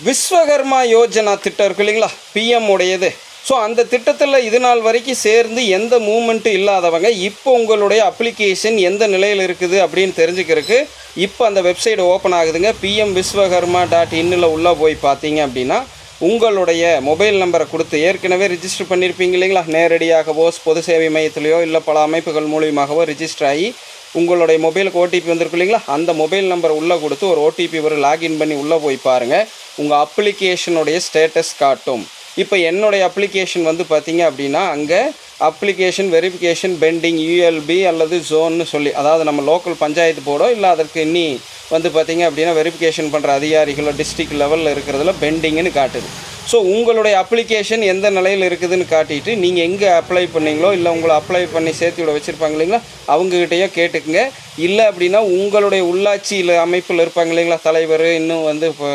விஸ்வகர்மா யோஜனா திட்டம் இருக்கு இல்லைங்களா? பிஎம் உடையது. ஸோ அந்த திட்டத்தில் இது நாள் வரைக்கும் சேர்ந்து எந்த மூமெண்ட்டும் இல்லாதவங்க இப்போ உங்களுடைய அப்ளிகேஷன் எந்த நிலையில் இருக்குது அப்படின்னு தெரிஞ்சுக்கிறதுக்கு இப்போ அந்த வெப்சைட் ஓப்பன் ஆகுதுங்க. பிஎம் விஸ்வகர்மா டாட் இன்னில் உள்ளே போய் பார்த்தீங்க அப்படின்னா உங்களுடைய மொபைல் நம்பரை கொடுத்து ஏற்கனவே ரிஜிஸ்டர் பண்ணியிருப்பீங்க இல்லைங்களா? நேரடியாகவோ பொது சேவை மையத்திலையோ இல்லை பல அமைப்புகள் மூலியமாகவோ ரிஜிஸ்டர் ஆகி உங்களுடைய மொபைலுக்கு ஓடிபி வந்திருக்கு இல்லைங்களா? அந்த மொபைல் நம்பர் உள்ளே கொடுத்து ஒரு ஓடிபி வரும் லாகின் பண்ணி உள்ளே போய் பாருங்கள் உங்கள் அப்ளிகேஷனுடைய ஸ்டேட்டஸ் காட்டும். இப்போ என்னுடைய அப்ளிகேஷன் வந்து பார்த்தீங்க அப்படின்னா அங்கே அப்ளிகேஷன் வெரிஃபிகேஷன் பெண்டிங் யூஎல்பி அல்லது ஜோன்னு சொல்லி அதாவது நம்ம லோக்கல் பஞ்சாயத்து போர்டோ இல்லை அதற்கு இன்னி வந்து பார்த்திங்க அப்படின்னா வெரிஃபிகேஷன் பண்ணுற அதிகாரிகளோ டிஸ்ட்ரிக்ட் லெவலில் இருக்கிறதுல பெண்டிங்னு காட்டுது. ஸோ உங்களுடைய அப்ளிகேஷன் எந்த நிலையில் இருக்குதுன்னு காட்டிட்டு நீங்கள் எங்கே அப்ளை பண்ணீங்களோ இல்லை உங்களை அப்ளை பண்ணி சேர்த்து விட வச்சுருப்பாங்க இல்லைங்களா? அவங்ககிட்டயோ கேட்டுக்குங்க. இல்லை அப்படின்னா உங்களுடைய உள்ளாட்சியில் அமைப்பில் இருப்பாங்க இல்லைங்களா? தலைவர் இன்னும் வந்து இப்போ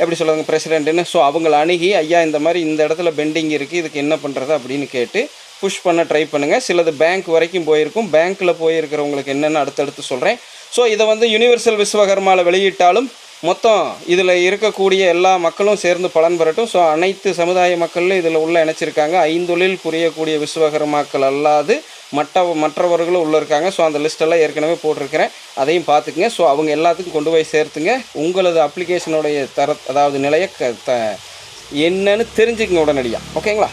எப்படி சொல்லுவாங்க பிரசிடென்ட்டுன்னு ஸோ அவங்கள அணுகி ஐயா இந்த மாதிரி இந்த இடத்துல பெண்டிங் இருக்குது இதுக்கு என்ன பண்ணுறது அப்படின்னு கேட்டு புஷ் பண்ண ட்ரை பண்ணுங்கள் சிலது பேங்க் வரைக்கும் போயிருக்கும். பேங்க்கில் போயிருக்கிறவங்களுக்கு என்னென்னு அடுத்தடுத்து சொல்கிறேன் ஸோ இதை வந்து யுனிவர்சல் விஸ்வகர்மாவில் வெளியிட்டாலும் மொத்தம் இதில் இருக்கக்கூடிய எல்லா மக்களும் சேர்ந்து பலன் பெறட்டும். ஸோ அனைத்து சமுதாய மக்களும் இதில் உள்ள இணைச்சிருக்காங்க. ஐந்தொழில் புரியக்கூடிய விஸ்வகர்மாக்கள் அல்லாது மற்ற மற்றவர்களும் உள்ளே இருக்காங்க. ஸோ அந்த லிஸ்ட்டெல்லாம் ஏற்கனவே போட்டிருக்கிறேன். அதையும் பார்த்துக்குங்க. ஸோ அவங்க எல்லாத்துக்கும் கொண்டு போய் சேர்த்துங்க. உங்களது அப்ளிகேஷனுடைய தர அதாவது நிலையை க த என்னன்னு தெரிஞ்சுக்கங்க உடனடியாக ஓகேங்களா